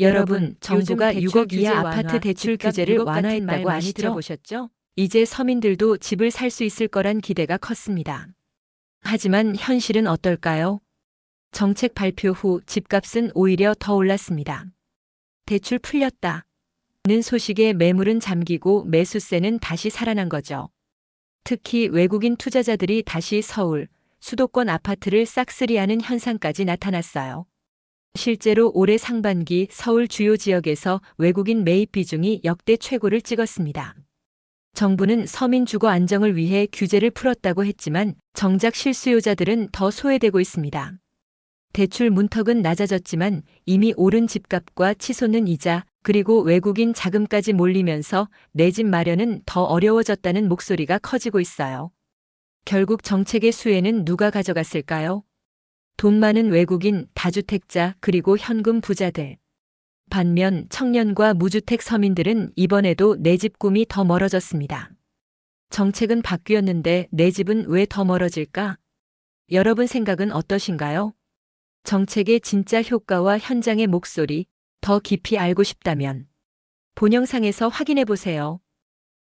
여러분, 정부가 대출 6억 규제 이하 아파트 대출 규제를 6억 같은 말 완화했다고 아시죠? 들어보셨죠? 이제 서민들도 집을 살 수 있을 거란 기대가 컸습니다. 하지만 현실은 어떨까요? 정책 발표 후 집값은 오히려 더 올랐습니다. 대출 풀렸다. 는 소식에 매물은 잠기고 매수세는 다시 살아난 거죠. 특히 외국인 투자자들이 다시 서울, 수도권 아파트를 싹쓸이하는 현상까지 나타났어요. 실제로 올해 상반기 서울 주요 지역에서 외국인 매입 비중이 역대 최고를 찍었습니다. 정부는 서민 주거 안정을 위해 규제를 풀었다고 했지만 정작 실수요자들은 더 소외되고 있습니다. 대출 문턱은 낮아졌지만 이미 오른 집값과 치솟는 이자 그리고 외국인 자금까지 몰리면서 내 집 마련은 더 어려워졌다는 목소리가 커지고 있어요. 결국 정책의 수혜는 누가 가져갔을까요? 돈 많은 외국인, 다주택자, 그리고 현금 부자들. 반면 청년과 무주택 서민들은 이번에도 내 집 꿈이 더 멀어졌습니다. 정책은 바뀌었는데 내 집은 왜 더 멀어질까? 여러분 생각은 어떠신가요? 정책의 진짜 효과와 현장의 목소리 더 깊이 알고 싶다면 본 영상에서 확인해 보세요.